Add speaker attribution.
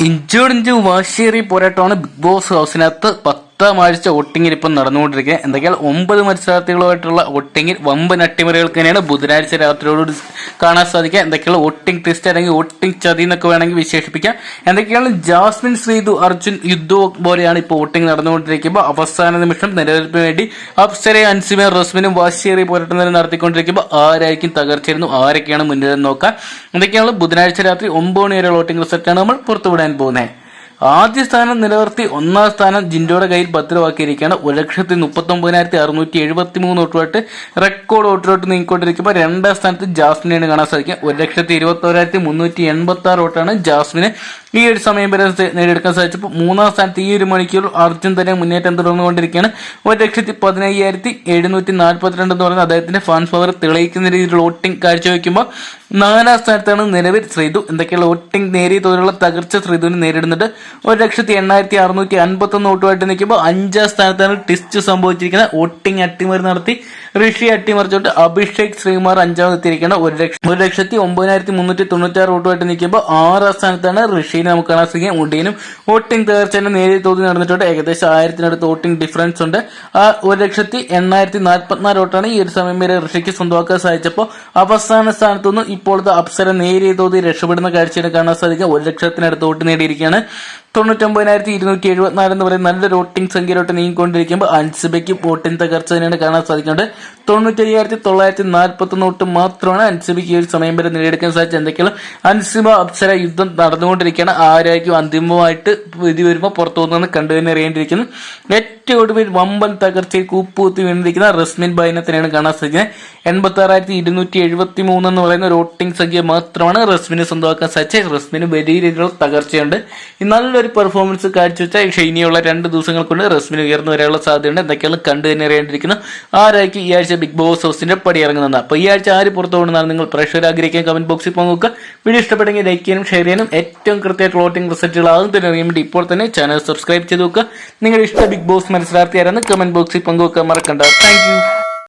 Speaker 1: ഇഞ്ചോടിഞ്ച് വാശിയേറിയ പോരാട്ടമാണ് ബിഗ് ബോസ് ഹൗസിനകത്ത് പത്താം ആഴ്ച വോട്ടിങ്ങിൽ ഇപ്പം നടന്നുകൊണ്ടിരിക്കുന്നത് എന്തൊക്കെയാൽ ഒമ്പത് മത്സരാർത്ഥികളുമായിട്ടുള്ള വോട്ടിങ്ങിൽ വമ്പൻ അട്ടിമറികൾക്ക് തന്നെയാണ് ബുധനാഴ്ച രാത്രിയോട് കാണാൻ സാധിക്കുക. എന്തൊക്കെയാണ് വോട്ടിംഗ് ട്വിസ്റ്റ് അല്ലെങ്കിൽ വോട്ടിംഗ് ചതി എന്നൊക്കെ വേണമെങ്കിൽ വിശേഷിപ്പിക്കാം. എന്തൊക്കെയാണ്? ജാസ്മിൻ ശ്രീതു അർജുൻ യുദ്ധവും പോലെയാണ് ഇപ്പോൾ വോട്ടിംഗ് നടന്നുകൊണ്ടിരിക്കുമ്പോൾ. അവസാന നിമിഷം നിലനിൽപ്പിന് വേണ്ടി അപ്സരെ അൻസിമ റസ്മിനും വാശിയേറി പോരാട്ടം നടത്തിക്കൊണ്ടിരിക്കുമ്പോൾ ആരായിരിക്കും തകർച്ചിരുന്നു ആരൊക്കെയാണ് മുന്നിലെന്ന് നോക്കാം. എന്തൊക്കെയാണ്? ബുധനാഴ്ച രാത്രി ഒമ്പത് മണി വരെ വോട്ടിംഗ് റിസൾട്ടാണ് നമ്മൾ പുറത്തുവിടാൻ പോകുന്നത്. ആദ്യ സ്ഥാനം നിലനിർത്തി ഒന്നാം സ്ഥാനം ജിൻഡോയുടെ കയ്യിൽ ഭദ്രമാക്കിയിരിക്കുകയാണ്. ഒരു ലക്ഷത്തി മുപ്പത്തി ഒമ്പതിനായിരത്തി അറുന്നൂറ്റി എഴുപത്തി മൂന്ന് വോട്ടുമായിട്ട് റെക്കോർഡ് വോട്ടിലോട്ട് നീങ്ങിക്കൊണ്ടിരിക്കുമ്പോൾ രണ്ടാം സ്ഥാനത്ത് ജാസ്മിനെയാണ് കാണാൻ സാധിക്കുക. ഒരു ലക്ഷത്തി ഇരുപത്തി ഓരായിരത്തി മുന്നൂറ്റി എൺപത്തി ആറ് വോട്ടാണ് ജാസ്മിന് ഈ ഒരു സമയം വരെ നേടിയെടുക്കാൻ സാധിച്ചപ്പോൾ മൂന്നാം സ്ഥാനത്ത് ഈ ഒരു മണിക്കൂർ അർജുൻ തന്നെ മുന്നേറ്റം തുടർന്നുകൊണ്ടിരിക്കുകയാണ്. ഒരു ലക്ഷത്തി പതിനയ്യായിരത്തി എഴുന്നൂറ്റി നാൽപ്പത്തിരണ്ട് എന്ന് പറയുന്നത് അദ്ദേഹത്തിന്റെ ഫാൻസ് പവർ തെളിയിക്കുന്ന രീതിയിലുള്ള വോട്ടിംഗ് കാഴ്ചവെക്കുമ്പോൾ നാലാം സ്ഥാനത്താണ് നിലവിൽ ശ്രീതു. എന്തൊക്കെയുള്ള വോട്ടിംഗ് നേരിയ തോതിലുള്ള തകർച്ച ശ്രീതുവിന് നേരിടുന്നുണ്ട്. ഒരു ലക്ഷത്തി എണ്ണായിരത്തി അറുന്നൂറ്റി അൻപത്തി ഒന്ന് വോട്ടുമായിട്ട് നിൽക്കുമ്പോൾ അഞ്ചാം സ്ഥാനത്താണ് ടിസ്റ്റ് സംഭവിച്ചിരിക്കുന്നത്. വോട്ടിംഗ് അട്ടിമറി നടത്തി. ഋഷി അട്ടിമറിച്ചോട്ട് അഭിഷേക് ശ്രീകുമാർ അഞ്ചാമത് എത്തിയിരിക്കുന്നത് ഒരു ലക്ഷം ഒരു ലക്ഷത്തി ഒമ്പതിനായിരത്തി മുന്നൂറ്റി തൊണ്ണൂറ്റാറ് വോട്ടുമായിട്ട് നിൽക്കുമ്പോൾ ആറാം സ്ഥാനത്താണ് ഋഷിനെ നമുക്ക് കാണാൻ സാധിക്കും. ഉടീനും വോട്ടിംഗ് തകർച്ചേന്റെ നേരിയ തോതിൽ നടന്നിട്ടുണ്ട്. ഏകദേശം ആയിരത്തിനടുത്ത് വോട്ടിംഗ് ഡിഫറൻസ് ഉണ്ട്. ആ ഒരു ലക്ഷത്തി എണ്ണായിരത്തി നാൽപ്പത്തിനാല് വോട്ടാണ് ഈ ഒരു സമയം വരെ ഋഷിക്ക് സ്വന്തമാക്കാൻ സാധിച്ചപ്പോൾ അവസാന സ്ഥാനത്തുനിന്ന് ഇപ്പോഴത്തെ അപ്സര നേരിയ തോതിൽ രക്ഷപ്പെടുന്ന കാഴ്ചയാണ് കാണാൻ സാധിക്കുക. ഒരു ലക്ഷത്തിനടുത്ത് വോട്ട് നേടിയിരിക്കുകയാണ്. തൊണ്ണൂറ്റൊമ്പതിനായിരത്തി ഇരുന്നൂറ്റി എഴുപത്തിനാല് എന്ന് പറയുന്ന നല്ലൊരു വോട്ടിംഗ് സംഖ്യയിലോട്ട് നീങ്ങിക്കൊണ്ടിരിക്കുമ്പോൾ അൻസിബയ്ക്ക് വോട്ടിംഗ് തകർച്ച തന്നെയാണ് കാണാൻ സാധിക്കുന്നത് തൊണ്ണൂറ്റി അയ്യായിരത്തി തൊള്ളായിരത്തി നാൽപ്പത്തി ഒന്ന് വോട്ട് മാത്രമാണ് അൻസിബയ്ക്ക് ഈ ഒരു സമയം വരെ നേടിയെടുക്കാൻ സാധിച്ചത്. എന്തൊക്കെയാണ്? അൻസിബ അപ്സര യുദ്ധം നടന്നുകൊണ്ടിരിക്കുകയാണ്. ആരായിരിക്കും അന്തിമമായിട്ട് വിധി വരുമ്പോൾ പുറത്തു പോകുന്നതെന്ന് കണ്ടു തന്നെ അറിയേണ്ടിയിരിക്കുന്നു. ഏറ്റവും ഒടുവിൽ വമ്പൻ തകർച്ചയിൽ കൂപ്പുകുത്തി വീണിരിക്കുന്ന റസ്മിൻ ബൈനത്തിനെയാണ് കാണാൻ സാധിക്കുന്നത്. എൺപത്തി ആറായിരത്തി ഇരുന്നൂറ്റി എഴുപത്തി മൂന്ന് എന്ന് പറയുന്ന ഒരു വോട്ടിംഗ് സംഖ്യ മാത്രമാണ് റസ്മിന് സ്വന്തമാക്കാൻ സാധിച്ചത്. റസ്മിന് വലിയ രീതിയിലുള്ള തകർച്ചയുണ്ട്. ഈ നല്ലൊരു പെർഫോമൻസ് കാഴ്ചവെച്ചാൽ പക്ഷേ ഇനിയുള്ള രണ്ട് ദിവസങ്ങൾ കൊണ്ട് റസ്മിന് ഉയർന്നു വരാനുള്ള സാധ്യതയുണ്ട്. എന്തൊക്കെയാണ് കണ്ടു തന്നെ അറിയേണ്ടിയിരിക്കുന്നു. ആരായിരിക്കും ഈ ആഴ്ച ബിഗ് ബോസ് ഹൗസിന്റെ പടി ഇറങ്ങുന്നത് അപ്പോൾ ഈ ആഴ്ച ആര് പുറത്തു പോകുന്നതാണ് നിങ്ങൾ പ്രഷർ ആഗ്രഹിക്കാൻ കമന്റ് ബോക്സിൽ പങ്കുവെക്കുക. വീഡിയോ ഇഷ്ടപ്പെട്ടെങ്കിൽ ലൈക്ക് ചെയ്യാനും ഷെയർ ചെയ്യാനും ഏറ്റവും കൃത്യമായിട്ട് വോട്ടിംഗ് റിസൾട്ടുകൾ ആദ്യം തന്നെ അറിയാൻ വേണ്ടി ഇപ്പോൾ തന്നെ ചാനൽ സബ്സ്ക്രൈബ് ചെയ്ത് വെക്കുക. നിങ്ങളുടെ ഇഷ്ട ബിഗ് ബോസ് മനസ്സിലാർത്തി കമന്റ് ബോക്സിൽ പങ്കുവെക്കാൻ മറക്കണ്ട. താങ്ക്